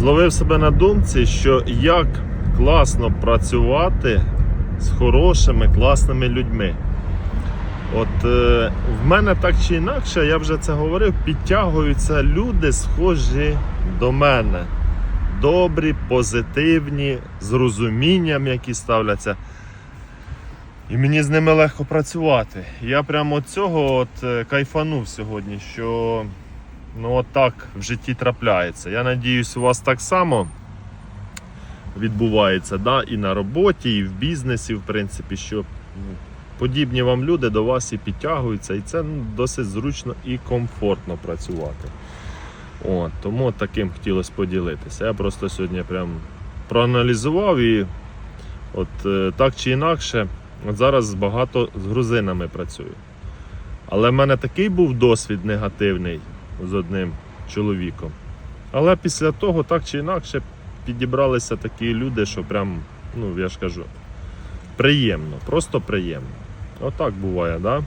зловив себе на думці, що як класно працювати з хорошими, класними людьми. От е, в мене так чи інакше, я вже це говорив, підтягуються люди, схожі до мене. Добрі, позитивні, з розумінням, які ставляться. І мені з ними легко працювати. Я прямо цього от е, кайфанув сьогодні, що ну от так в житті трапляється. Я надіюсь, у вас так само відбувається, да? і на роботі, і в бізнесі, в принципі, що ну, подібні вам люди до вас і підтягуються, і це ну, досить зручно і комфортно працювати. От, тому таким хотілося поділитися. Я просто сьогодні прям проаналізував і от е, так чи інакше, от зараз багато з грузинами працюю. Але в мене такий був досвід негативний з одним чоловіком. Але після того, так чи інакше, підібралися такі люди, що прям, ну я ж кажу, приємно, просто приємно. Отак буває, да?